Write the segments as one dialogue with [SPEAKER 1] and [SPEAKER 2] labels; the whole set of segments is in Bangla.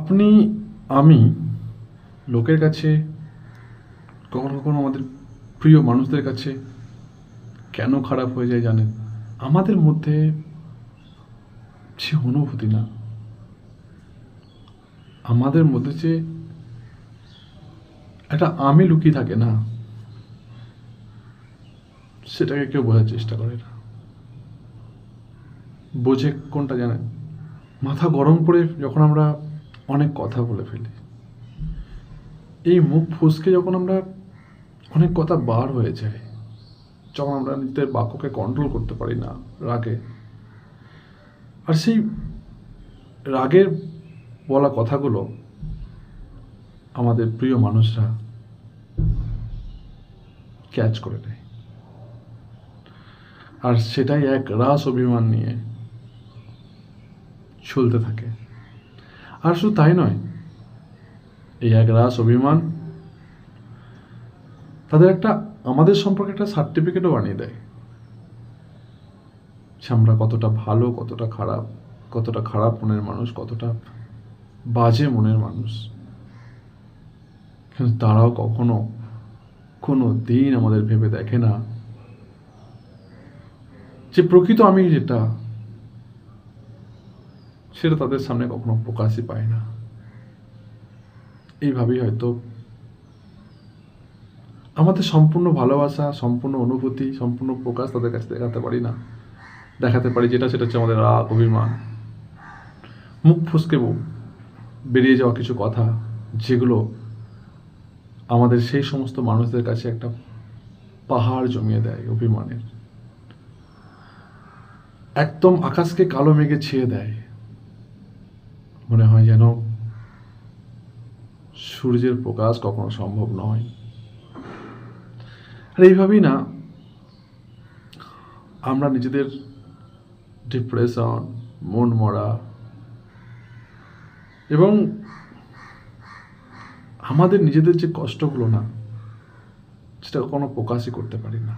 [SPEAKER 1] আপনি, আমি লোকের কাছে, কখনো কখনো আমাদের প্রিয় মানুষদের কাছে কেন খারাপ হয়ে যায় জানেন? আমাদের মধ্যে সে অনুভূতি না। আমাদের মধ্যে যে একটা আমি লুকিয়ে থাকে না। সেটাকে কেউ বোঝার চেষ্টা করে না। বোঝে কোনটা জানেন? মাথা গরম করে যখন আমরা অনেক কথা বলে ফেলি। এই মুখ ফুসকে যখন আমরা অনেক কথা বার হয়ে যায় যখন আমরা নিজেদের বাক্যকে কন্ট্রোল করতে পারি না রাগে, আর সেই রাগের বলা কথাগুলো আমাদের প্রিয় মানুষরা ক্যাচ করে নেয়। আর সেটাই এক রাস অভিমান নিয়ে চলতে থাকে। আর শুধু তাই নয়, এই এক রাস অভিমান তাদের একটা আমাদের সম্পর্কে একটা সার্টিফিকেটও বানিয়ে দেয়। সে আমরা কতটা ভালো, কতটা খারাপ কতটা খারাপ মনের মানুষ, কতটা বাজে মনের মানুষ। কিন্তু তারাও কখনো কোনো দিন আমাদের ভেবে দেখে না যে প্রকৃত আমি যেটা সেটা তাদের সামনে কখনো প্রকাশই পায় না। এইভাবেই হয়তো আমাদের সম্পূর্ণ ভালোবাসা, সম্পূর্ণ অনুভূতি, সম্পূর্ণ প্রকাশ তাদের কাছে দেখাতে পারি না। দেখাতে পারি যেটা, সেটা হচ্ছে আমাদের রাগ, অভিমান। মুখ ফুসকে বেরিয়ে যাওয়া কিছু কথা, যেগুলো আমাদের সেই সমস্ত মানুষদের কাছে একটা পাহাড় জমিয়ে দেয় অভিমানের। একদম আকাশকে কালো মেঘে ছেয়ে দেয়। মনে হয় যেন সূর্যের প্রকাশ কখনো সম্ভব নয়। আর এইভাবেই না, আমরা নিজেদের ডিপ্রেশন মন মরা এবং আমাদের নিজেদের যে কষ্টগুলো না, সেটা কোনো প্রকাশই করতে পারি না।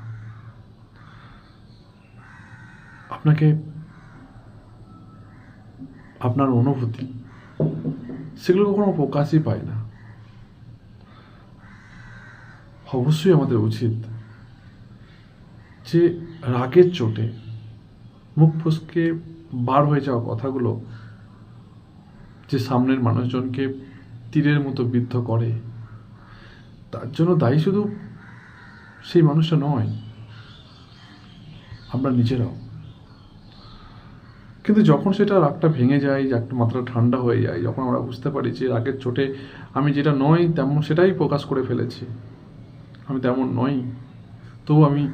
[SPEAKER 1] আপনাকে আপনার অনুভূতি, সেগুলো কখনো প্রকাশই পায় না। অবশ্যই আমাদের উচিত যে রাগের চোটে মুখ ফুসকে বার হয়ে যাওয়া কথাগুলো যে সামনের মানুষজনকে তীরের মতো বিদ্ধ করে, তার জন্য দায়ী শুধু সেই মানুষটা নয়, আমরা নিজেরাও। কিন্তু যখন সেটা রাগটা ভেঙে যায় একটা মাত্রা ঠান্ডা হয়ে যায়, যখন আমরা বুঝতে পারি যে রাগের চোটে আমি যেটা নই, তেমন সেটাই প্রকাশ করে ফেলেছি। আমি তেমন নই, তবু আমি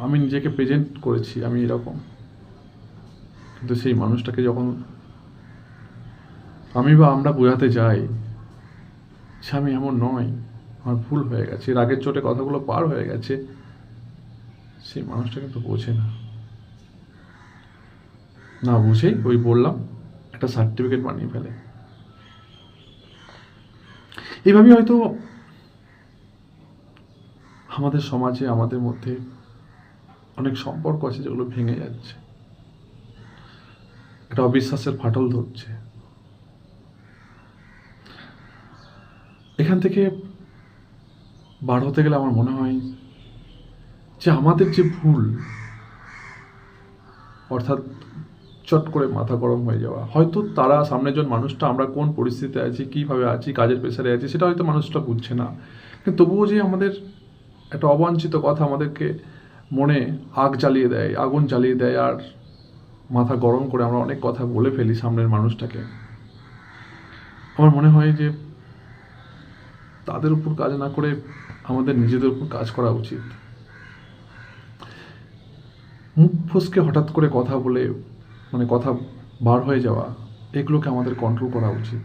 [SPEAKER 1] আমি নিজেকে প্রেজেন্ট করেছি, আমি এরকম। কিন্তু সেই মানুষটাকে যখন আমি বা আমরা বোঝাতে যাই সে আমি এমন নয় আমার ভুল হয়ে গেছে, রাগের চোটে কথাগুলো পার হয়ে গেছে, সেই মানুষটা কিন্তু বোঝে না। না, বুঝেই ওই বললাম, একটা সার্টিফিকেট বানিয়ে ফেলে। এইভাবেই হয়তো আমাদের সমাজে, আমাদের মধ্যে অনেক সম্পর্ক আছে যেগুলো ভেঙে যাচ্ছে। একটা অবিশ্বাসের ফাটল ধরছে। এখান থেকে বার হতে গেলে আমার মনে হয় যে আমাদের যে ভুল, অর্থাৎ চট করে মাথা গরম হয়ে যাওয়া। হয়তো তারা সামনের জন মানুষটা আমরা কোন পরিস্থিতিতে আছি, কীভাবে আছি, কাজের প্রেশারে আছি, সেটা হয়তো মানুষটা বুঝছে না। কিন্তু তবুও যে আমাদের একটা অবাঞ্ছিত কথা আমাদেরকে মনে আগ জ্বালিয়ে দেয়, আগুন জ্বালিয়ে দেয়, আর মাথা গরম করে আমরা অনেক কথা বলে ফেলি সামনের মানুষটাকে। আমার মনে হয় যে তাদের উপর কাজ না করে আমাদের নিজেদের উপর কাজ করা উচিত। মুখ ফসকে হঠাৎ করে কথা বলে মানে কথা বার হয়ে যাওয়া, এগুলোকে আমাদের কন্ট্রোল করা উচিত।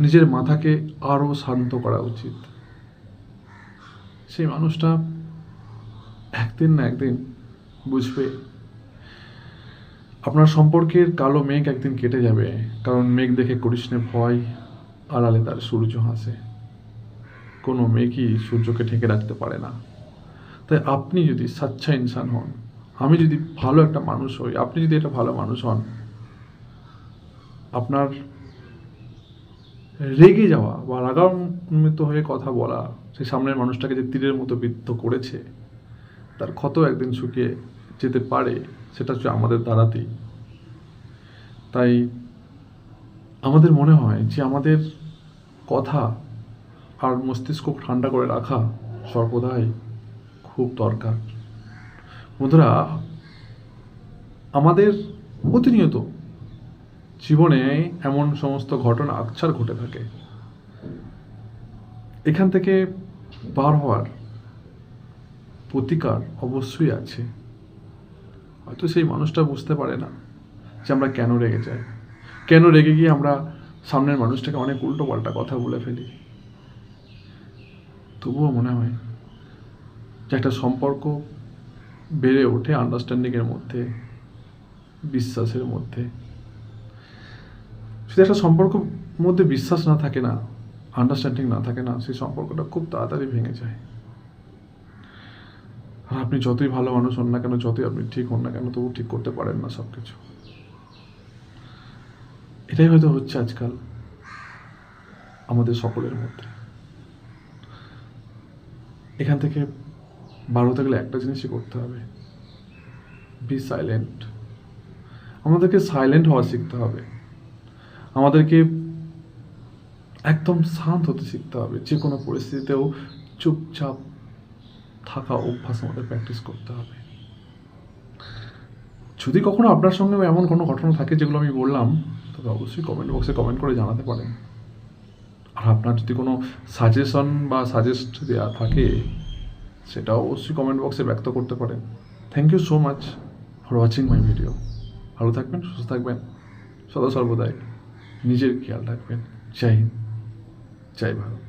[SPEAKER 1] নিজের মাথাকে আরও শান্ত করা উচিত। সেই মানুষটা একদিন না একদিন বুঝবে, আপনার সম্পর্কের কালো মেঘ একদিন কেটে যাবে, কারণ মেঘ দেখে করিসনে ভয় আড়ালে তার সূর্য হাসে। কোনো মেঘই সূর্যকে ঢেকে রাখতে পারে না। তাই আপনি যদি সাচ্চা ইনসান হন আমি যদি ভালো একটা মানুষ হই, আপনি যদি একটা ভালো মানুষ হন, আপনার রেগে যাওয়া বা রাগান্বিত হয়ে কথা বলা, সেই সামনের মানুষটাকে যে তীরের মতো বিদ্ধ করেছে, তার ক্ষত একদিন শুকিয়ে যেতে পারে, সেটা হচ্ছে আমাদের দ্বারাতেই। তাই আমাদের মনে হয় যে আমাদের কথা আর মস্তিষ্ক ঠান্ডা করে রাখা সর্বদাই খুব দরকার। বন্ধুরা, আমাদের প্রতিনিয়ত জীবনে এমন সমস্ত ঘটনা আকছার ঘটে থাকে। এখান থেকে বার হওয়ার প্রতিকার অবশ্যই আছে। হয়তো সেই মানুষটা বুঝতে পারে না যে আমরা কেন রেগে যাই। কেন রেগে গিয়ে আমরা সামনের মানুষটাকে অনেক উল্টো পাল্টা কথা বলে ফেলি? তবুও মনে হয় যে একটা সম্পর্ক বেড়ে ওঠে আন্ডারস্ট্যান্ডিংয়ের মধ্যে, বিশ্বাসের মধ্যে। যদি একটা সম্পর্ক মধ্যে বিশ্বাস না থাকে না আন্ডারস্ট্যান্ডিং না থাকে না, সেই সম্পর্কটা খুব তাড়াতাড়ি ভেঙে যায়। আর আপনি যতই ভালো মানুষ হন না কেন, যতই আপনি ঠিক হন না কেন, তবু ঠিক করতে পারেন না সব কিছু এটাই হয়তো হচ্ছে আজকাল আমাদের সকলের মধ্যে। এখান থেকে বারো থাকলে একটা জিনিসই করতে হবে। বি সাইলেন্ট আমাদেরকে সাইলেন্ট হওয়া শিখতে হবে। আমাদেরকে একদম শান্ত হতে শিখতে হবে। যে কোনো পরিস্থিতিতেও চুপচাপ থাকা অভ্যাস আমাদের প্র্যাকটিস করতে হবে। যদি কখনো আপনার সঙ্গে এমন কোনো ঘটনা থাকে যেগুলো আমি বললাম, তবে অবশ্যই কমেন্ট বক্সে কমেন্ট করে জানাতে পারেন। আর আপনার যদি কোনো সাজেশন বা সাজেস্ট দেওয়া থাকে সেটাও অবশ্যই কমেন্ট বক্সে ব্যক্ত করতে পারেন। Thank you so much for watching my video ভালো থাকবেন, সুস্থ থাকবেন, সদা সর্বদাই নিজের খেয়াল রাখবেন। জয় হিন্দ, জয় ভারত।